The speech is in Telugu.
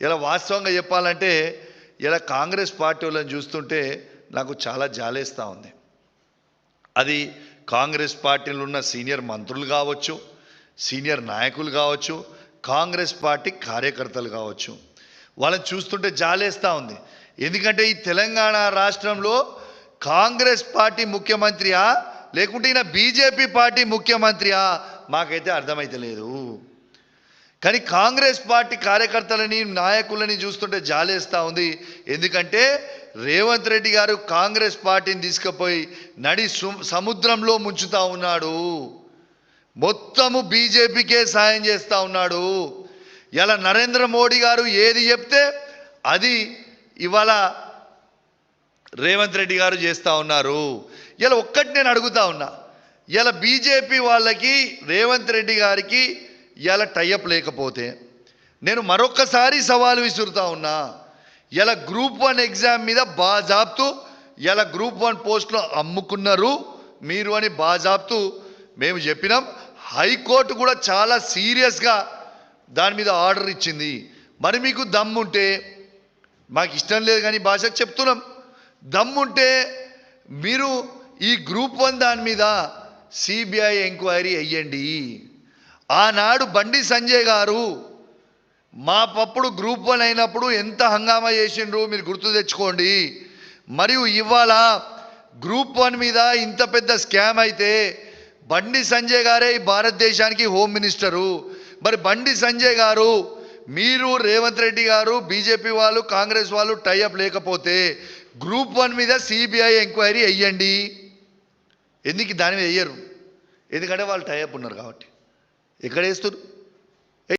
ఇలా వాస్తవంగా చెప్పాలంటే ఇలా కాంగ్రెస్ పార్టీ వాళ్ళని చూస్తుంటే నాకు చాలా జాలేస్తూ ఉంది. అది కాంగ్రెస్ పార్టీలో ఉన్న సీనియర్ మంత్రులు కావచ్చు సీనియర్ నాయకులు కావచ్చు కాంగ్రెస్ పార్టీ కార్యకర్తలు కావచ్చు. వాళ్ళని చూస్తుంటే జాలేస్తూ ఉంది. ఎందుకంటే ఈ తెలంగాణ రాష్ట్రంలో కాంగ్రెస్ పార్టీ ముఖ్యమంత్రియా లేకుంటే ఈయన బీజేపీ పార్టీ ముఖ్యమంత్రియా మాకైతే అర్థమైతే లేదు కానీ కాంగ్రెస్ పార్టీ కార్యకర్తలని నాయకులని చూస్తుంటే జాలేస్తూ ఉంది. ఎందుకంటే రేవంత్ రెడ్డి గారు కాంగ్రెస్ పార్టీని తీసుకుపోయి నడి సు- సముద్రంలో ముంచుతా ఉన్నాడు. మొత్తము బీజేపీకే సాయం చేస్తూ ఉన్నాడు. ఇలా నరేంద్ర మోడీ గారు ఏది చెప్తే అది ఇవాళ రేవంత్ రెడ్డి గారు చేస్తూ ఉన్నారు. ఇలా ఒక్కటి నేను అడుగుతా ఉన్నా. ఇలా బీజేపీ వాళ్ళకి రేవంత్ రెడ్డి గారికి ఇలా టైఅప్ లేకపోతే నేను మరొక్కసారి సవాలు విసురుతా ఉన్నా ఇలా గ్రూప్ వన్ ఎగ్జామ్ మీద బాజాబ్తూ ఇలా గ్రూప్ వన్ పోస్టులో అమ్ముకున్నారు మీరు అని బాజాబ్తూ మేము చెప్పినాం. హైకోర్టు కూడా చాలా సీరియస్గా దాని మీద ఆర్డర్ ఇచ్చింది. మరి మీకు దమ్ముంటే మాకు ఇష్టం లేదు కానీ భాష చెప్తున్నాం. దమ్ముంటే మీరు ఈ గ్రూప్ వన్ దాని మీద సిబిఐ ఎంక్వైరీ అయ్యండి ఆనాడు బండి సంజయ్ గారు మా పప్పుడు గ్రూప్ వన్ అయినప్పుడు ఎంత హంగామా చేసిండ్రు మీరు గుర్తు తెచ్చుకోండి. మరియు ఇవాళ గ్రూప్ వన్ మీద ఇంత పెద్ద స్కామ్ అయితే బండి సంజయ్ గారే ఈ భారతదేశానికి హోమ్ మినిస్టరు. మరి బండి సంజయ్ గారు మీరు రేవంత్ రెడ్డి గారు బీజేపీ వాళ్ళు కాంగ్రెస్ వాళ్ళు టైఅప్ లేకపోతే గ్రూప్ వన్ మీద సిబిఐ ఎంక్వైరీ వెయ్యండి ఎందుకు దాని మీద వెయ్యరు ఎందుకంటే వాళ్ళు టైఅప్ ఉన్నారు కాబట్టి. ఎక్కడ వేస్తారు